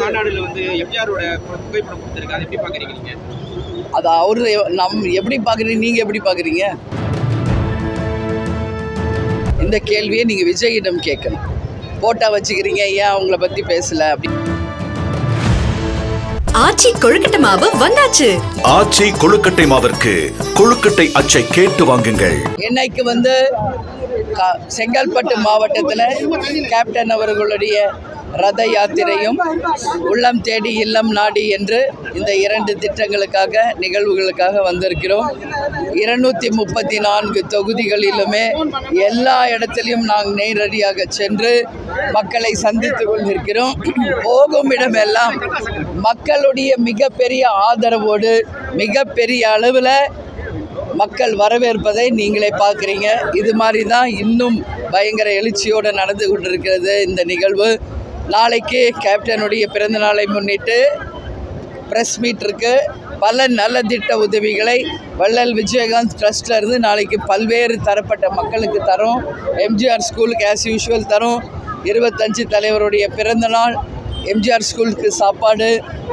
மாநாடுல வந்து எம்ஜிஆரோட புகைப்படம் எப்படி பாக்குறீங்க நீங்க அது அவரு நம் எப்படி பார்க்குறீங்க? நீங்கள் எப்படி பார்க்குறீங்க? இந்த கேள்வியை நீங்கள் விஜயிடம் கேட்கணும். போட்டா வச்சுக்கிறீங்க ஏன் அவங்கள பற்றி பேசலை? அப்படி. ஆச்சி கொழுக்கட்டை மாவு வந்தாச்சு. ஆச்சி கொழுக்கட்டை மாவிற்கு கொழுக்கட்டை அச்சை கேட்டு வாங்குங்கள். இன்னைக்கு வந்து செங்கல்பட்டு மாவட்டத்தில் கேப்டன் அவர்களுடைய ரத யாத்திரையும் உள்ளம் தேடி இல்லம் நாடி என்று இந்த இரண்டு திட்டங்களுக்காக நிகழ்வுகளுக்காக வந்திருக்கிறோம். இருநூற்றி முப்பத்தி நான்கு தொகுதிகளிலுமே எல்லா இடத்திலையும் நாங்கள் நேரடியாக சென்று மக்களை சந்தித்து கொண்டிருக்கிறோம் போகும் இடமெல்லாம் மக்களுடைய மிகப்பெரிய ஆதரவோடு மிகப்பெரிய அளவில் மக்கள் வரவேற்பதை நீங்களே பார்க்குறீங்க. இது மாதிரி தான் இன்னும் பயங்கர எழுச்சியோடு நடந்து கொண்டிருக்கிறது இந்த நிகழ்வு. நாளைக்கு கேப்டனுடைய பிறந்த நாளை முன்னிட்டு ப்ரெஸ் மீட் பல பல நலத்திட்ட உதவிகளை வள்ளல் விஜயகாந்த் ட்ரஸ்ட்லேருந்து நாளைக்கு பல்வேறு தரப்பட்ட மக்களுக்கு தரும். எம்ஜிஆர் ஸ்கூலுக்கு ஆஸ் யூஷுவல் தரும். இருபத்தஞ்சு தலைவருடைய பிறந்தநாள் எம்ஜிஆர் ஸ்கூலுக்கு சாப்பாடு.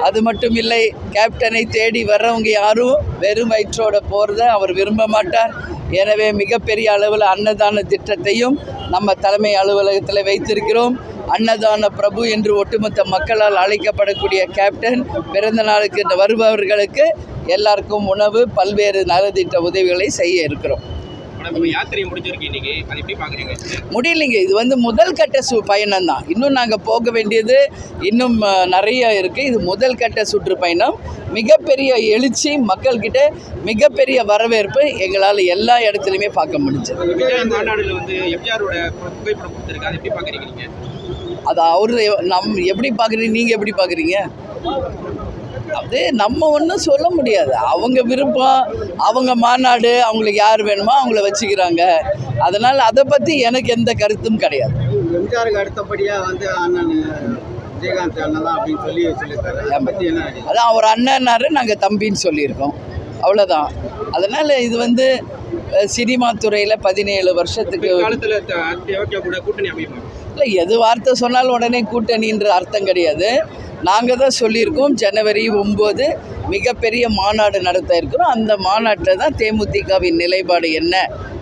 அது மட்டும் இல்லை கேப்டனை தேடி வர்றவங்க யாரும் வெறும் வயிற்றோட போகிறத அவர் விரும்ப மாட்டார். எனவே மிகப்பெரிய அளவில் அன்னதான திட்டத்தையும் நம்ம தலைமை அலுவலகத்தில் வைத்திருக்கிறோம். அன்னதான பிரபு என்று ஒட்டுமொத்த மக்களால் அழைக்கப்படக்கூடிய கேப்டன் பிறந்த நாளுக்கு வருபவர்களுக்கு எல்லாருக்கும் உணவு பல்வேறு நலத்திட்ட உதவிகளை செய்ய இருக்கிறோம். முடியலைங்க. இது வந்து முதல் கட்ட சு பயணம் தான் இன்னும் நாங்கள் போக வேண்டியது இன்னும் நிறைய இருக்குது இது முதல் கட்ட சுற்றுப்பயணம் மிகப்பெரிய எழுச்சி மக்கள்கிட்ட மிகப்பெரிய வரவேற்பு எங்களால் எல்லா இடத்துலையுமே பார்க்க முடிஞ்சது. அது அவரு நம் எப்படி பார்க்குறீங்க நீங்கள் எப்படி பார்க்குறீங்க அது நம்ம ஒன்றும் சொல்ல முடியாது. அவங்க விருப்பம் அவங்க மாநாடு அவங்களுக்கு யார் வேணுமோ அவங்கள வச்சுக்கிறாங்க. அதனால் அதை பற்றி எனக்கு எந்த கருத்தும் கிடையாது. எம்ஜிஆருக்கு அடுத்தபடியாக வந்து அண்ணன் விஜயகாந்த் அண்ணன் தான் அப்படின்னு சொல்லி சொல்லியிருக்காரு. அதை பற்றி என்ன? அதான் அவர் அண்ணன்னாரு நாங்கள் தம்பின்னு சொல்லியிருக்கோம். அவ்வளோதான் அதனால் இது வந்து சினிமா துறையில் பதினேழு வருஷத்துக்கு இல்லை எது வார்த்தை சொன்னாலும் உடனே கூட்டணின்ற அர்த்தம் கிடையாது. நாங்கள் தான் சொல்லியிருக்கோம் ஜனவரி ஒம்பது மிகப்பெரிய மாநாடு நடத்த இருக்கிறோம். அந்த மாநாட்டில் தான் தேமுதிகவின் நிலைப்பாடு என்ன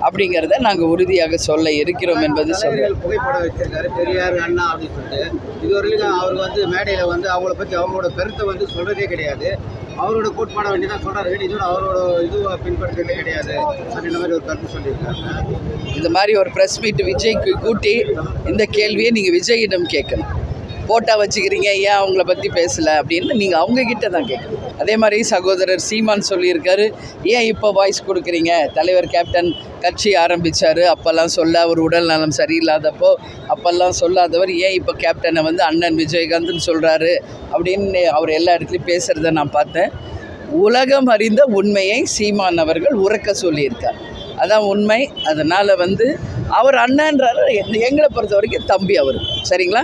அப்படிங்கிறத நாங்கள் உறுதியாக சொல்ல இருக்கிறோம் என்பது தலைவர்கள் புகைப்படம் வச்சிருக்காரு பெரியார் அண்ணா அப்படின்னு சொல்லிட்டு. இதுவரையிலும் அவர் வந்து மேடையில் வந்து அவங்கள பற்றி அவங்களோட கருத்தை வந்து சொல்கிறதே கிடையாது. அவரோட கோட்பாட வேண்டி தான் சொல்கிறாரு இதோட அவரோட இதுவை பின்பற்றுறதே கிடையாது. அப்படின்ற மாதிரி ஒரு கருத்து சொல்லியிருக்காங்க இந்த மாதிரி ஒரு ப்ரெஸ் மீட் விஜய்க்கு கூட்டி இந்த கேள்வியை நீங்கள் விஜயிடம் கேட்கணும். போட்டா வச்சுக்கிறீங்க ஏன் அவங்கள பற்றி பேசலை அப்படின்னு நீங்கள் அவங்கக்கிட்ட தான் கேட்கணும் அதே மாதிரி சகோதரர் சீமான் சொல்லியிருக்காரு ஏன் இப்போ வாய்ஸ் கொடுக்குறீங்க? தலைவர் கேப்டன் கட்சி ஆரம்பித்தார் அப்போல்லாம் சொல்ல அவர் உடல் நலம் சரியில்லாதப்போ அப்போல்லாம் சொல்லாதவர் ஏன் இப்போ கேப்டனை வந்து அண்ணன் விஜயகாந்த்னு சொல்கிறாரு அப்படின்னு அவர் எல்லா இடத்துலையும் பேசுகிறத நான் பார்த்தேன். உலகம் அறிந்த உண்மையை சீமான் அவர்கள் உறக்க சொல்லியிருக்கார். அதான் உண்மை. அதனால் வந்து அவர் அண்ணன்றார். எங்களை பொறுத்த வரைக்கும் தம்பி அவர். சரிங்களா?